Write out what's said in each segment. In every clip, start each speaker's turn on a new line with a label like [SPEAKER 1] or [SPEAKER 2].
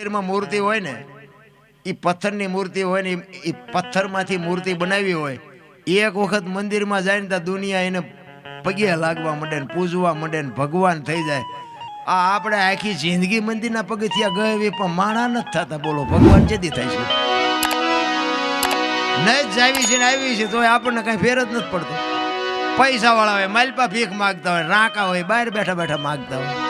[SPEAKER 1] મંદિરમાં મૂર્તિ હોય ને એ પથ્થરની મૂર્તિ હોય ને એ પથ્થરમાંથી મૂર્તિ બનાવી હોય, એક વખત મંદિરમાં જાય ને તો દુનિયા એને પગે લાગવા માંડે ને પૂજવા માંડે ને ભગવાન થઈ જાય. આ આપણે આખી જિંદગી મંદિરના પગથિયા ગયે એવી, પણ માણા નથી થતા, બોલો, ભગવાન જેથી થાય છે. ન જ આવી છે ને આવી છે, તોય આપણને કઈ ફેર જ નથી પડતો. પૈસા વાળા હોય, માલપા ભીખ માગતા હોય, રાકા હોય, બહાર બેઠા બેઠા માગતા હોય.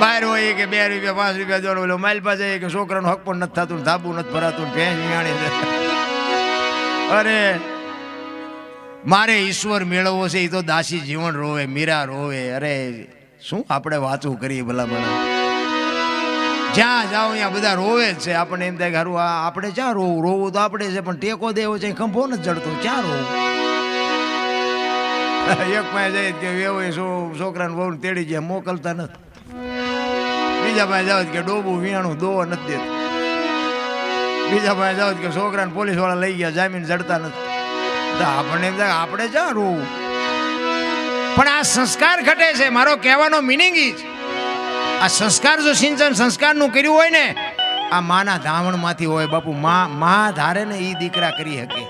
[SPEAKER 1] બહાર હોય કે બે રૂપિયા, પાંચ રૂપિયા જોડો ઓલો માઇલ જાય કે છોકરાનું હક પણ નથી થતું ધાબુ નથી ભરાતું ભેંસ વિયાણી અરે, મારે ઈશ્વર મેળવવો છે એ તો દાસી જીવન રોવે, મીરા રોવે. અરે, શું આપણે વાતું કરીએ ભલા ભલા જ્યાં જાઓ ત્યાં બધા રોવે જ છે. આપણને એમ થાય કે હારું, આ આપણે ક્યાં રોવું? રોવું તો આપણે છે, પણ ટેકો દેવો છે ખંભો નથી ચડતો ક્યાં રોવું? એક પાસે જાય કે એવો છોકરાને બહુ તેડી જાય, મોકલતા નથી. બીજા પાસે જાવ કે ડોબું વિયાણું દો નથી દેતું. બીજા પાસે જાવ કે છોકરાને પોલીસવાળા લઈ ગયા, જામીન જડતા નથી. તો આપણને એમ થાય આપણે ક્યાં રોવું? પણ આ સંસ્કાર ઘટે છે, મારો કહેવાનો મિનિંગ જ. આ સંસ્કાર જો સિંચન સંસ્કારનું કર્યું હોય ને, આ માના ધાવણમાંથી હોય બાપુ, મા મા ધારે ને એ દીકરા કરી શકે.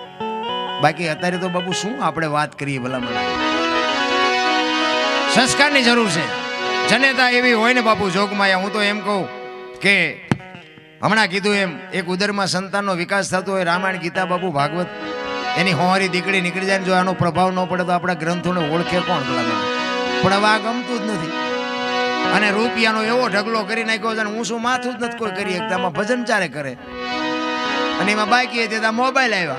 [SPEAKER 1] બાકી અત્યારે તો બાપુ શું આપણે વાત કરીએ ભલામણ. સંસ્કારની જરૂર છે. જનેતા એવી હોય ને બાપુ જોગમાયા, હું તો એમ કહું કે હમણાં કીધું એમ, એક ઉદરમાં સંતાનનો વિકાસ થતો હોય, રામાયણ, ગીતા, બાપુ, ભાગવત, એની હોવારી દીકરી નીકળી જાય ને જો આનો પ્રભાવ ન પડે તો આપણા ગ્રંથોને ઓળખે કોણ ભલામણ પણ હવે આ ગમતું જ નથી. અને રૂપિયાનો એવો ઢગલો કરી નાખ્યો છે હું શું માથું જ નથી કોઈ કરી એકતામાં ભજન ચારે કરે. અને એમાં બાકી હતી ત્યાં મોબાઈલ આવ્યા.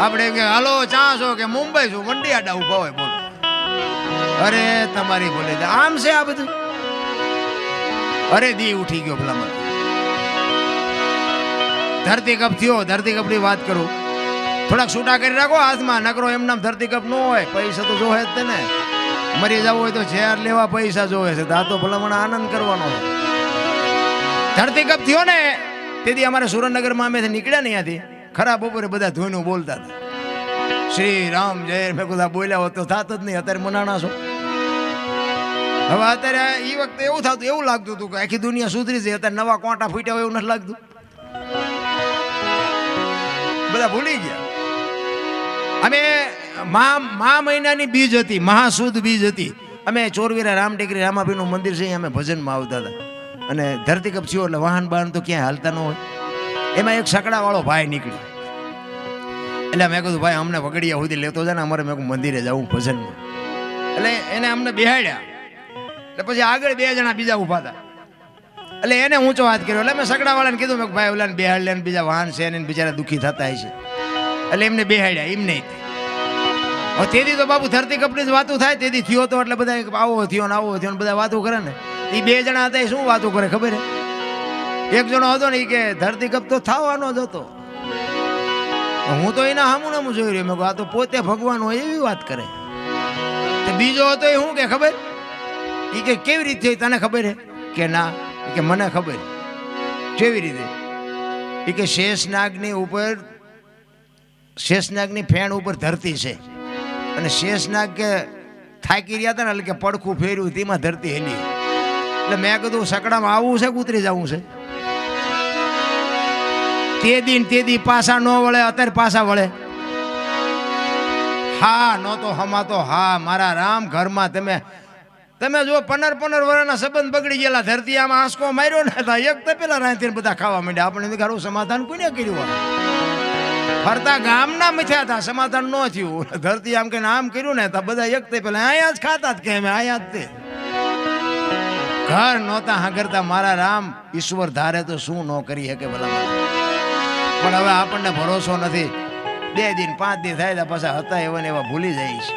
[SPEAKER 1] આપણે હાલો, ચા છો? કે, મુંબઈ છું, વંડિયાડા ઊભા હોય અરે, તમારી ભૂલે આમ છે આ બધું? અરે, દી ઉઠી ગયો ભલામણ. ધરતી કપ થયો ધરતી કપની વાત કરું. થોડાક છૂટા કરી રાખો હાથમાં, નકરો એમ નામ ધરતી કપ ન હોય. પૈસા તો જોવે જ તે ને મરી જવું હોય તો ઝેર લેવા પૈસા જોવે છે. આ તો ભલામણ આનંદ કરવાનો ધરતી કપ થયો ને, તેથી અમારે સુરેન્દ્રનગરમાં અમે નીકળ્યા ને અહીંયાથી ખરા બપોરે બધા ધોઈનું બોલતા હતા. શ્રી રામ જય મેં બધા બોલ્યા હોત તો થાત જ નહીં. અત્યારે મનાણા છો. હવે અત્યારે એ વખતે એવું થતું, એવું લાગતું હતું કે આખી દુનિયા સુધરી છે. અત્યારે નવા કોંટા ફૂટ્યા હોય એવું નથી લાગતું. બધા ભૂલી ગયા. અમે મા મા મહિનાની બીજ હતી મહાસુદ બીજ હતી. અમે ચોરવીરા રામ ટેકરી રામાભીનું મંદિર છે અમે ભજનમાં આવતા હતા. અને ધરતી કપ થયો એટલે વાહન બહાન તો ક્યાંય હાલતા ન હોય. એમાં એક સકડાવાળો ભાઈ નીકળ્યો. એટલે મેં કીધું, ભાઈ અમને વગડિયા સુધી લેતો જાય ને, અમારે મેં મંદિરે જવું ભજનમાં. એટલે એને અમને બેહાડ્યા. એટલે પછી આગળ બે જણા બીજા ઊભા હતા. એટલે એને ઊંચો હાથ કર્યો. એટલે મેં સગડાવાળાને કીધું, મેં ભાઈ, ઓલાને બેહાડ લે બીજા વાહન છે ને બિચારા દુઃખી થતા હશે. એટલે એમને બેહાડ્યા, એમ નહીં. તેથી તો બાપુ ધરતી કપની જ વાતો થાય, તેથી થયો તો એટલે બધા આવો થયો ને આવો થયો ને બધા વાતો કરે ને. એ બે જણા હતા, એ શું વાતો કરે ખબર એક જણો હતો ને એ કે, ધરતી કપ તો થવાનો જ હતો. હું તો એના હામું નામું જોઈ રહ્યો. મેં આ તો પોતે ભગવાન હોય એવી વાત કરે. તો બીજો હતો એ શું કે ખબર? એ કે, કેવી રીતે તને ખબર હે? કે, ના. કે, મને ખબર કેવી રીતે? એ કે, શેષનાગની ઉપર, શેષનાગની ફેણ ઉપર ધરતી છે. અને શેષનાગ કે થાકી રહ્યા હતા ને, એટલે કે પડખું ફેર્યું તેમાં ધરતી હેલી. એટલે મેં કીધું, સકડામાં આવવું છે કે ઉતરી જવું છે? તે દિન તે દી પાછા ન વળે અત્યારે પાછા વળે હા નો તો હમા તો હા મારા રામ ઘરમાં તમે તમે જો પંદર પંદર વર્ષના સંબંધ બગડી ગયેલા ધરતી આમાં આંસકો માર્યો ને તો એક તો પેલા રાંધીને બધા ખાવા માંડ્યા. આપણે ઘરું સમાધાન કોને કર્યું આ? ફરતા ગામના મથ્યા હતા, સમાધાન ન થયું. ધરતી આમ કે આમ કર્યું ને તો બધા એક તે પેલા અહીંયા જ ખાતા જ કે અમે, અહીંયા જ તે. ઘર નહોતા હાંકરતા મારા રામ ઈશ્વર ધારે તો શું ન કરી શકે ભલા પણ હવે આપણને ભરોસો નથી. બે દિન, પાંચ દિન થાય પાછા હતા એવા ને એવા ભૂલી જાય છે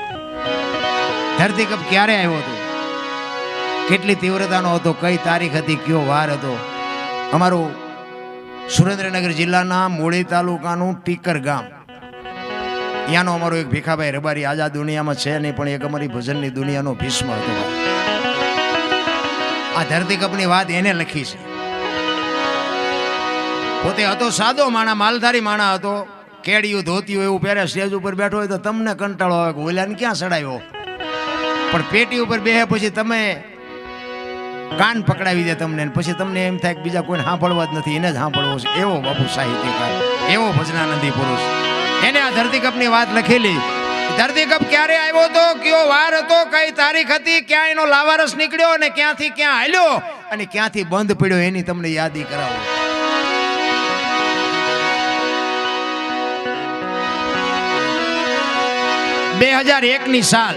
[SPEAKER 1] ધરતી કપ ક્યારે આવ્યો હતો? કેટલી તીવ્રતાનો હતો, કઈ તારીખ હતી, કયો વાર હતો? અમારું સુરેન્દ્રનગર જિલ્લાના મૂળી તાલુકાનું ટીકર ગામ. ત્યાંનો અમારો એક ભીખાભાઈ રબારી આજ આ દુનિયામાં છે નહીં, પણ એક અમારી ભજનની દુનિયાનો ભીષ્મ હતો. આ ધરતી કપની વાત એને લખી છે. પોતે હતો સાદો માણા, માલધારી માણા હતો. કેડિયું, ધોતિયું એવું પહેરે સ્ટેજ ઉપર બેઠો હોય તો તમને કંટાળો આવે કે ઓલાને ક્યાં સડાયો? પણ પેટી ઉપર બેહે પછી તમે કાન પકડાવી દે તમને પછી તમને એમ થાય કે બીજા કોઈને સાંભળવા જ નથી, એને જ સાંભળવો છે. એવો બાપુ સાહિત્યકાર, એવો ભજનાનંદી પુરુષ. એને આ ધરતીકપની વાત લખેલી. ધરતીકપ ક્યારે આવ્યો તો? કયો વાર હતો? કઈ તારીખ હતી? ક્યાં એનો લાવારસ નીકળ્યો અને ક્યાંથી ક્યાં હાલ્યો? અને ક્યાંથી બંધ પડ્યો એની તમને યાદી કરાવો. બે હજાર એકની સાલ,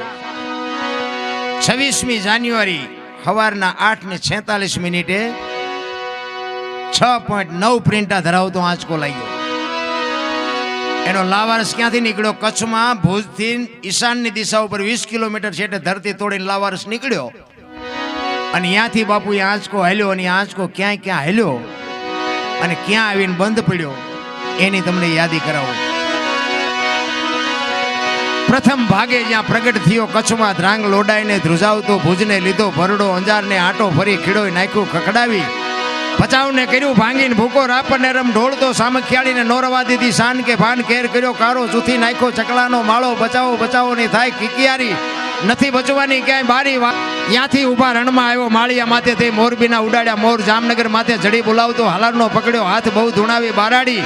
[SPEAKER 1] છવ્વીસમી જાન્યુઆરી સવારના આઠ ને છેતાલીસ મિનિટે છ પોઈન્ટ નવ પ્રિન્ટા ધરાવતો આંચકો લાગ્યો. એનો લાવારસ ક્યાંથી નીકળ્યો? કચ્છમાં ભુજથી ઈશાનની દિશા ઉપર વીસ કિલોમીટર છે ધરતી તોડીને લાવારસ નીકળ્યો. અને ત્યાંથી બાપુ એ આંચકો હાલ્યો અને આંચકો ક્યાંય ક્યાં હાલ્યો અને ક્યાં આવીને બંધ પડ્યો, એની તમને યાદી કરાવું. પ્રથમ ભાગે જ્યાં પ્રગટ થયો કચ્છમાં ધ્રાંગ લોડાઈને ધ્રુજાવતો ભુજને લીધો ભરડો અંજારને આંટો ફરી ખીડોઈ નાખ્યું ખખડાવી. ભચાવને કર્યું ભાંગીને ભૂકો, રાપરને રમ ઢોળતો સામખિયાળીને નોરવા દીધી શાન કે ભાન કેર કર્યો કારો ચૂથી નાખ્યો ચકલાનો માળો. બચાવો બચાવો ની થાય કિકિયારી નથી બચવાની ક્યાંય બારી ત્યાંથી ઊભા રણમાં આવ્યો માળિયા માથે તે મોરબીના ઉડાડ્યા મોર જામનગર માથે જડી બોલાવતો, હાલારનો પકડ્યો, હાથ બહુ ધૂણાવી બારાડી.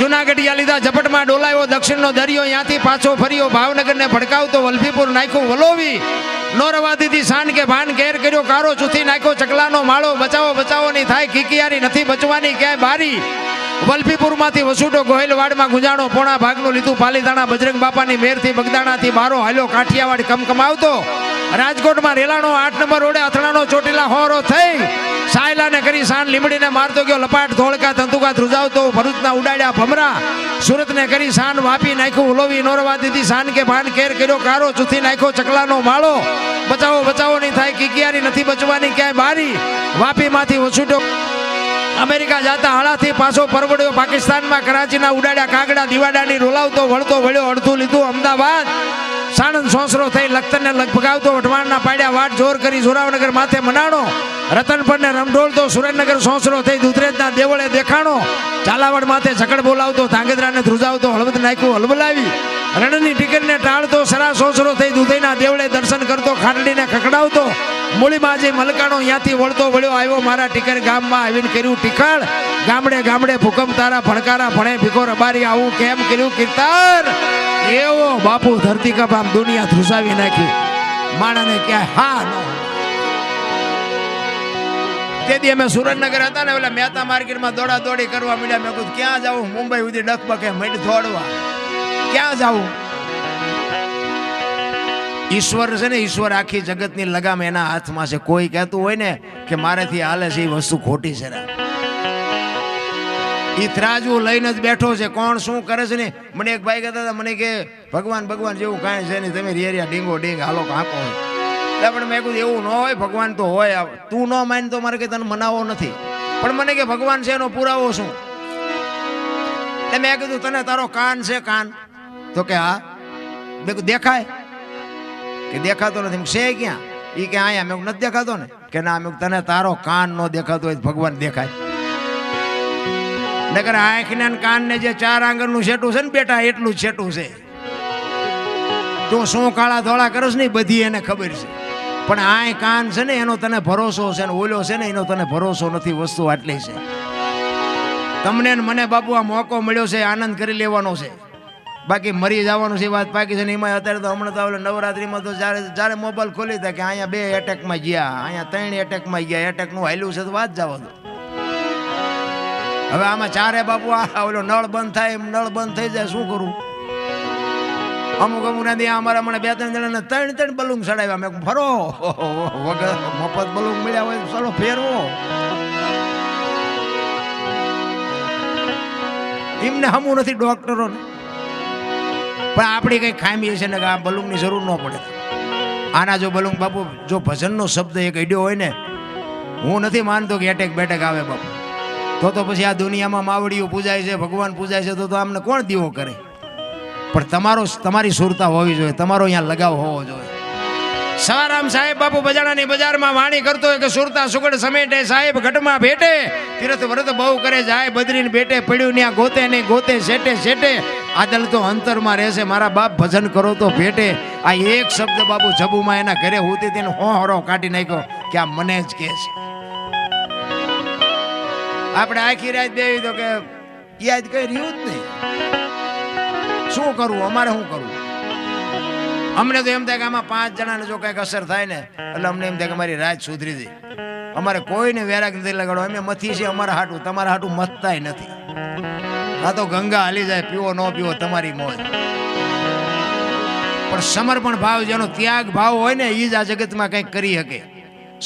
[SPEAKER 1] જુનાગઢિયા લીધા, ઝપટમાં ડોલાયો, દક્ષિણનો દરિયો ત્યાંથી પાછો ફર્યો, ભાવનગરને ભડકાવતો વલભીપુર નાખ્યો વલોવી. નો રવા દીધી શાન કે ભાન ઘેર કર્યો, કારો ચૂથી નાખ્યો, ચકલાનો માળો, બચાવો બચાવો નહીં થાય કિકિયારી નથી બચવાની, ક્યાંય બારી. વલભીપુરમાંથી વસુટો ગોહિલવાડમાં ગુંજાણો, પોણા ભાગનું લીધું, પાલીતાણા, બજરંગ બાપાની મેરથી બગદાણાથી બારો હાલ્યો કાઠિયાવાડ કમકમાવતો. રાજકોટમાં રેલાનો આઠ નંબર રોડે અથડાનો ચોટીલા હોરો થઈ. સાયલાને કરી સાન લીમડીને મારતો ગયો, લપાટ, ધોળકા તંતુકા ધ્રુજાવતો, ભરૂચના ઉડાડ્યા ભમરા. સુરતને કરી સાન વાપી નાખ્યું, ઉલોવી નોરવા દીધી, સાન કે ભાન કેર કર્યો, કારો ચૂથી નાખ્યો, ચકલાનો માળો. બચાવો બચાવો, નહીં થાય, કિકિયારી નથી બચવાની, ક્યાંય બારી. વાપીમાંથી વસુટો. અમેરિકા જાતા હાળાથી પાછો પરવડ્યો, પાકિસ્તાનમાં કરાચીના ઉડાડ્યા કાગડા, દિવાડાની રોલાવતો, વળતો, વળ્યો, અડધું લીધું, અમદાવાદ. સાણંદ સોસરો થઈ લખતરને લગભગાવતો, વઢવાણના પાડ્યા વાટ, જોર કરી, જોરાવનગર માથે મનાણો. રતનપરને રમઢોળતો સુરેન્દ્રનગર સોસરો થઈ, દુધરેજના દેવળે દેખાણો. ચાલાવડ માથે ઝકડ બોલાવતો, ધાંગધ્રાને ધ્રુજાવતો, હળવદ નાખ્યું હલબલાવી. રણની ટીકરને ટાળતો, સરા સોસરો થઈ, દુધઈના દેવળે દર્શન કરતો, ખાંડડીને ખખડાવતો. મૂળીમાં જે મલકાણો ત્યાંથી વળતો વળ્યો, આવ્યો મારા ટીકર ગામમાં આવીને કર્યું ટીકાળ ગામડે ગામડે ભૂકંપ તારા ભણકારા ભણે, ભીખો રબારી, આવું કેમ કર્યું કીર્તન? એવો બાપુ ધરતી કપ આમ દુનિયા ધ્રુસાવી નાખી. માણાને ક્યાંય હા ન તેથી અમે સુરેન્દ્રનગર હતા ને એટલે મહેતા માર્કેટમાં દોડા દોડી કરવા મળ્યા મેં કીધું, ક્યાં જાવું મુંબઈ સુધી ડકબકે મઢ દોડવા. ક્યાં જાવું ઈશ્વર છે ને, ઈશ્વર આખી જગતની લગામ એના હાથમાં છે. કોઈ કહેતું હોય ને કે મારેથી હાલે છે, એ વસ્તુ ખોટી છે ને. એ ત્રાજુ લઈને જ બેઠો છે. કોણ શું કરે છે ને? મને એક ભાઈ કહેતા હતા, મને કે ભગવાન ભગવાન જેવું કાંઈ છે નહીં. તમે રેરિયા ડીંગો, ડીંગ, હાલો, કાંકો. એટલે પણ મેં કીધું, એવું ન હોય, ભગવાન તો હોય તું ન માન તો મારે કે તને મનાવો નથી. પણ મને કે ભગવાન છે એનો પુરાવો શું? એટલે મેં કીધું, તને તારો કાન છે કાન. તો કે, હા. મેં દેખાય? કે, દેખાતો નથી. છે ક્યાં? એ કે, અહીંયા. મેં નથી દેખાતો ને? કે, ના. મેં તને તારો કાન ન દેખાતો હોય ભગવાન દેખાય. નગર આંખ ને કાનને જે ચાર આંગળનું છેટું છે ને, બેટા, એટલું છેટું છે. તું શું કાળા ધોળા કરસ ને બધી એને ખબર છે. પણ આય કાન છે ને, એનો તને ભરોસો છે ને, ઓલો છે ને, એનો તને ભરોસો નથી વસ્તુ આટલી છે. તમને મને બાપુ આ મોકો મળ્યો છે, આનંદ કરી લેવાનો છે. બાકી મરી જવાનું છે વાત પાકી છે ને એમાં અત્યારે તો હમણાં તો ઓલે નવરાત્રીમાં તો જ્યારે જ્યારે મોબાઈલ ખોલી હતા કે અહીંયા બે એટેકમાં ગયા, અહીંયા ત્રણ એટેકમાં ગયા એટેકનું હાલ્યું છે તો વાત જવા દો. હવે આમાં ચારે બાપુ આ ઓલો નળ બંધ થાય, એમ નળ બંધ થઈ જાય, શું કરું? અમુક અમુક ને અમારા મને બે ત્રણ જણાને ત્રણ ત્રણ બલૂંગ ચડાવ્યા. મેં ફરો. વગર મફત બલૂંગ મળ્યા હોય ચલો ફેરવો. એમને હમું નથી ડોક્ટરોને પણ આપણી કઈ ખામી છે ને કે આ બલૂનની જરૂર ન પડે. આના જો બલૂંગ બાપુ, જો ભજનનો શબ્દ એક અડ્યો હોય ને, હું નથી માનતો કે એટેક બેટેક આવે બાપુ. તો તો પછી આ દુનિયામાં માવડીઓ પૂજાય છે, ભગવાન પૂજાય છે, તો તો આમને કોણ દીવો કરે? પણ તમારો તમારી સુરતા હોવી જોઈએ. તમારો અહીંયા લગાવ હોવો જોઈએ. સવારામ સાહેબ, બાપુ બજાણાની બજારમાં વાણી કરતો હોય કે સુરતા સુગડ સમેટે, સાહેબ ઘટમાં ભેટે. તીરથ વ્રત બહુ કરે, જાય બદરીને ભેટે પડ્યું ત્યાં ગોતે નહીં ગોતે, શેટે શેટે. આદલ તો અંતરમાં રહેશે, મારા બાપ ભજન કરો તો ભેટે. આ એક શબ્દ બાપુ જબુમાં એના ઘરે હોતી તેને હો હરો કાઢી નાખ્યો કે આ મને જ કહે છે. આપણે આખી રાત દેવી તો કે યાદ કઈ રહ્યું જ નહીં. શું કરવું અમારે શું કરવું અમને તો એમ થાય કે આમાં પાંચ જણાને જો કંઈક અસર થાય ને, એટલે અમને એમ થાય કે અમારી રાત સુધરી જાય અમારે કોઈને વેરાગ નથી લગાડો અમે મથી છે અમારા હાટું, તમારા હાટું મથતાય નથી. આ તો ગંગા હાલી જાય, પીવો ન પીવો તમારી મોજ. પણ સમર્પણ ભાવ, જેનો ત્યાગ ભાવ હોય ને એ જ આ જગતમાં કંઈક કરી શકે.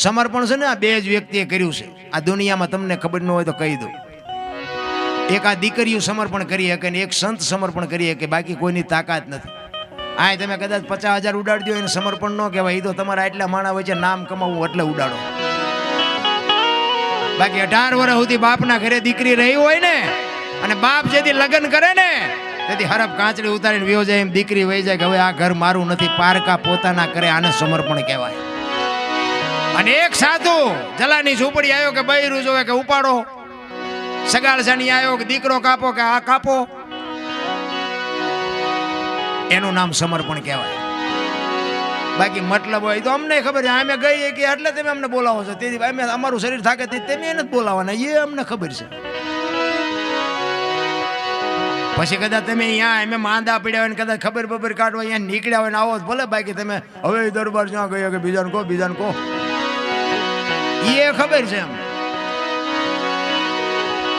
[SPEAKER 1] સમર્પણ છે ને, આ બે જ વ્યક્તિએ કર્યું છે. આ દુનિયામાં તમને ખબર ન હોય તો કહી દઉં. એક આ દીકરીઓ સમર્પણ કરી શકે ને એક સંત સમર્પણ કરી શકે, બાકી કોઈની તાકાત નથી. આ તમે કદાચ પચાસ હજાર ઉડાડી દો એને સમર્પણ ન કહેવાય. એ તો તમારા એટલા માણા વચ્ચે નામ કમાવવું એટલે ઉડાડો. બાકી અઢાર વર્ષ સુધી બાપના ઘરે દીકરી રહી હોય ને, અને બાપ જેથી લગ્ન કરે ને, તેથી હરફ કાંચડી ઉતારીને વ્યો જાય એમ દીકરી વહી જાય કે હવે આ ઘર મારું નથી, પારકા પોતાના કરે, આને સમર્પણ કહેવાય. અને એક સાધુ, જલાની ઝૂંપડી આવ્યો કે બૈરું જોવે કે ઉપાડો. સગાળસાની આવ્યો કે દીકરો કાપો કે આ કાપો? એનું નામ સમર્પણ કહેવાય. બાકી મતલબ હોય તો અમને ખબર છે, અમે ગઈએ કે એટલે તમે અમને બોલાવો છો. તેથી અમે અમારું શરીર થાકે તે તમે એને જ બોલાવવાના એ અમને ખબર છે. પછી કદાચ તમે અહીંયા એમ માંદા પડ્યા હોય ને કદાચ ખબર બબર કાઢવા અહીંયા નીકળ્યા હોય ને આવો ભલે, બાકી તમે હવે દરબાર જ્યાં ગયો કે બીજાને કહો બીજાને કહો. એ ખબર છે એમ.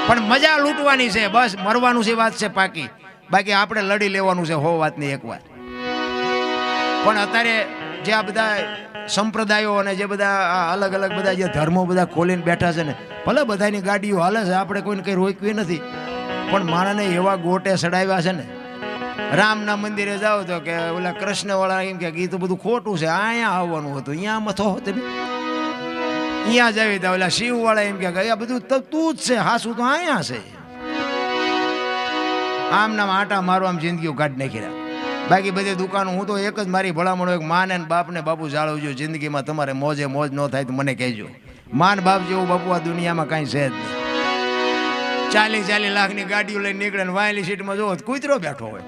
[SPEAKER 1] પણ મજા લૂંટવાની છે, બસ મરવાનું છે વાત છે પાકી. બાકી આપણે લડી લેવાનું છે, હો વાતની એક વાત. પણ અત્યારે જે આ બધા સંપ્રદાયો અને જે બધા અલગ અલગ બધા જે ધર્મો બધા ખોલીને બેઠા છે ને, ભલે બધાની ગાડીઓ હાલે છે, આપણે કોઈને કંઈ રોકવી નથી. પણ માણસને એવા ગોટે ચડાવ્યા છે ને, રામના મંદિરે જાઓ તો કે ઓલા કૃષ્ણવાળા એમ કે ગીત બધું ખોટું છે, અહીંયા આવવાનું હતું, અહીંયા મથો તમે અહીંયા જાવી તો ઓલા શિવવાળા એમ કે આ બધું તો જ છે હાસું તો અહીંયા છે? આમ નામ આટા મારો આમ જિંદગીઓ કાઢી નાખી બાકી બધી દુકાનો, હું તો એક જ મારી ભલામણ હોય કે માને ને બાપને બાપુ જાળવજો, જિંદગીમાં તમારે મોજે મોજ ન થાય તો મને કહેજો. માન બાપ જેવું બાપુ આ દુનિયામાં કાંઈ છે જ નહીં. ચાલીસ ચાલીસ લાખની ગાડીઓ લઈને નીકળે ને વાયલી સીટમાં જોવો કૂતરો બેઠો હોય.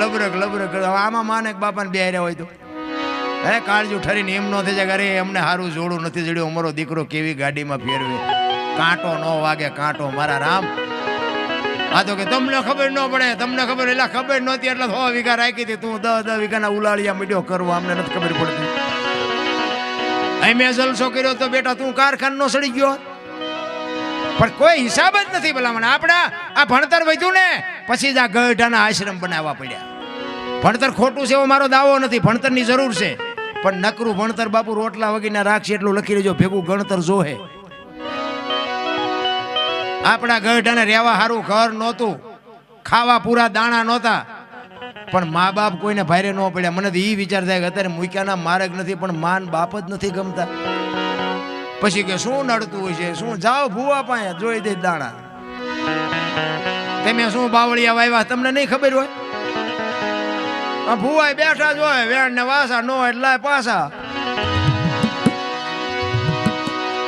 [SPEAKER 1] લબરક લબરક, આમાં માને બાપાને બે હોય તો. હે, કાળજી ઠરીને એમ ન થઈ જાય અરે એમને સારું જોડું નથી જડ્યું, અમારો દીકરો કેવી ગાડીમાં ફેરવે. કાંટો ન વાગે, કાંટો મારા રામ. આ તો કે તમને ખબર ન પડે, તમને ખબર એટલે ખબર નહોતી, એટલે સો વીઘા રાખી હતી. તું દસ દસ વીઘાના ઉલાળિયા મીડિયો કરવા, અમને નથી ખબર પડતી. અહીં મેં જલસો કર્યો તો બેટા, તું કારખાનો સડી ગયો. પણ કોઈ હિસાબ જ નથી ભલામણ. આપણા, આ ભણતર વધ્યું ને, પછી જ આ ગઢાના આશ્રમ બનાવવા પડ્યા. ભણતર ખોટું છે એવો મારો દાવો નથી. ભણતરની જરૂર છે. પણ નકરું ભણતર બાપુ રોટલા વગીના રાખશે એટલું લખી લેજો, ભેગું ગણતર જોહે. આપણા ગઢાને રહેવા સારું ઘર નહોતું, ખાવા પૂરા દાણા નહોતા. પણ મા બાપ કોઈને ભારે ન પડ્યા. મને તો એ વિચાર થાય કે અત્યારે મૂક્યાના માર્ગ નથી, પણ માન બાપ જ નથી ગમતા. પછી કે શું નડતું હોય છે શું? જાઓ ભૂવા પાસે, જોઈ દે દાણા. તમે શું બાવળિયા વાવ્યા? તમને નહીં ખબર હોય? આ ભૂવાય બેઠા જ હોય, વેણ ને વાસા નો એટલા પાછા.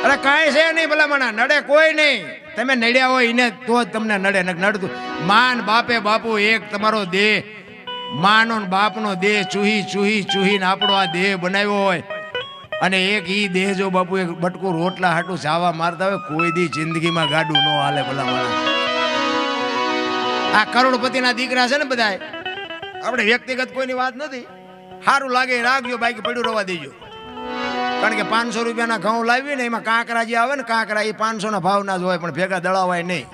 [SPEAKER 1] અરે કાંઈ છે નહીં ભલા મને નડે કોઈ નહીં. તમે નડ્યા હોય એને તો જ તમને નડે નડતું. માન બાપે બાપુ એક તમારો દેહ. માનો બાપનો દેહ ચૂહી ચૂહી, ચૂહીને આપણો આ દેહ બનાવ્યો હોય. અને એક ઈ દેહ જો બાપુ એક બટકું રોટલા હાટું ચાવા મારતા હોય, કોઈ દી જિંદગીમાં ગાડું ન હાલે ભલા માણસ આ કરોડપતિના દીકરા છે ને બધા આપણે વ્યક્તિગત કોઈની વાત નથી. સારું લાગે રાખજો બાકી પડ્યું રવા દેજો. કારણ કે પાંચસો રૂપિયાના ઘઉં લાવીએ ને એમાં કાંકરા જે આવે ને કાંકરા, એ પાંચસો ના ભાવના જ હોય, પણ ભેગા દળાવાય નહીં.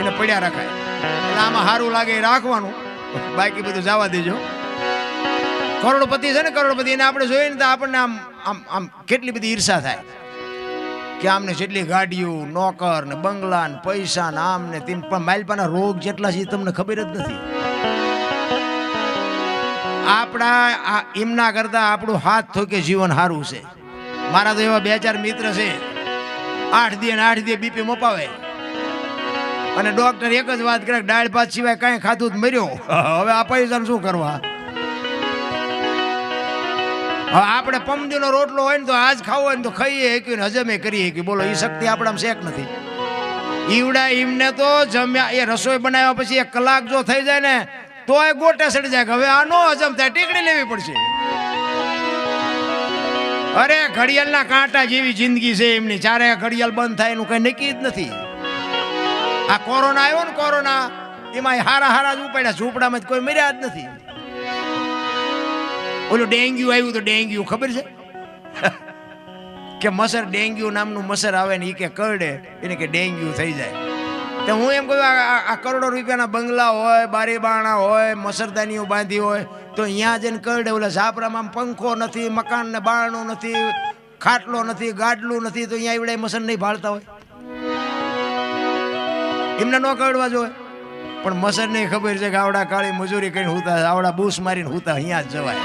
[SPEAKER 1] એને પડ્યા રખાય. એટલે આમાં સારું લાગે એ રાખવાનું. બાકી બધું જવા દેજો. કરોડપતિ છે ને, કરોડપતિ, એને આપણે જોઈએ ને તો આપણને આમ આમ આમ કેટલી બધી ઈર્ષા થાય. કે આમને જેટલી ગાડીઓ, નોકર ને બંગલા ને પૈસા ને આમ ને તેમ, પણ માઇલપાના રોગ જેટલા છે તમને ખબર જ નથી. આપણા એમના કરતા આપણું હાથ થોકે જીવન સારું છે. મારા તો એવા બે ચાર મિત્ર છે. આઠ દી આઠ દી બીપી મપાવે. અને ડોક્ટર એક જ વાત કરે દાળ ભાત સિવાય કાંઈ ખાધું જ મર્યો. હવે આ પૈસા શું કરવા? હવે આપણે પમદીનો રોટલો હોય ને તો આજ ખાવો હોય ને તો ખાઈએ એકવીને હજમે કરીએ કે બોલો એ શક્તિ આપણામાં શેક નથી? ઈવડા ઈમને તો જમ્યા, એ રસોઈ બનાવ્યા પછી એક કલાક જો થઈ જાય ને તો એ ગોટે સડી જાય હવે આ નો હજમ થાય, ટીકડી લેવી પડશે. અરે, ઘડિયાળના કાંટા જેવી જિંદગી છે એમની. ચારે ઘડિયાળ બંધ થાય એનું કઈ નક્કી જ નથી. આ કોરોના આવ્યો ને કોરોના, એમાં હારા હારા જ ઉપાડ્યા ઝૂંપડામાં કોઈ મર્યા જ નથી. ઓલું ડેન્ગ્યુ આવ્યું તો ડેન્ગ્યુ, ખબર છે? કે મસર ડેન્ગ્યુ નામનું મસર આવે ને એ કે કરડે, એને કે ડેન્ગ્યુ થઈ જાય. તો હું એમ કહું, આ- કરોડો રૂપિયાના બંગલા હોય બારી બાણા હોય, મસરદાનીઓ બાંધી હોય, તો અહીંયા જઈને કરડે ઓલા ઝાપરામાં પંખો નથી, મકાન ને બારણું નથી, ખાટલો નથી, ગાડલું નથી, તો અહીંયા એવડે મસર નહીં ભાળતા હોય. એમને ન કરડવા જોઈએ. પણ મસર નહીં ખબર છે કે આવડા કાળી મજૂરી કરીને હુતા આવડા બૂસ મારીને હુતા, અહીંયા જ જવાય.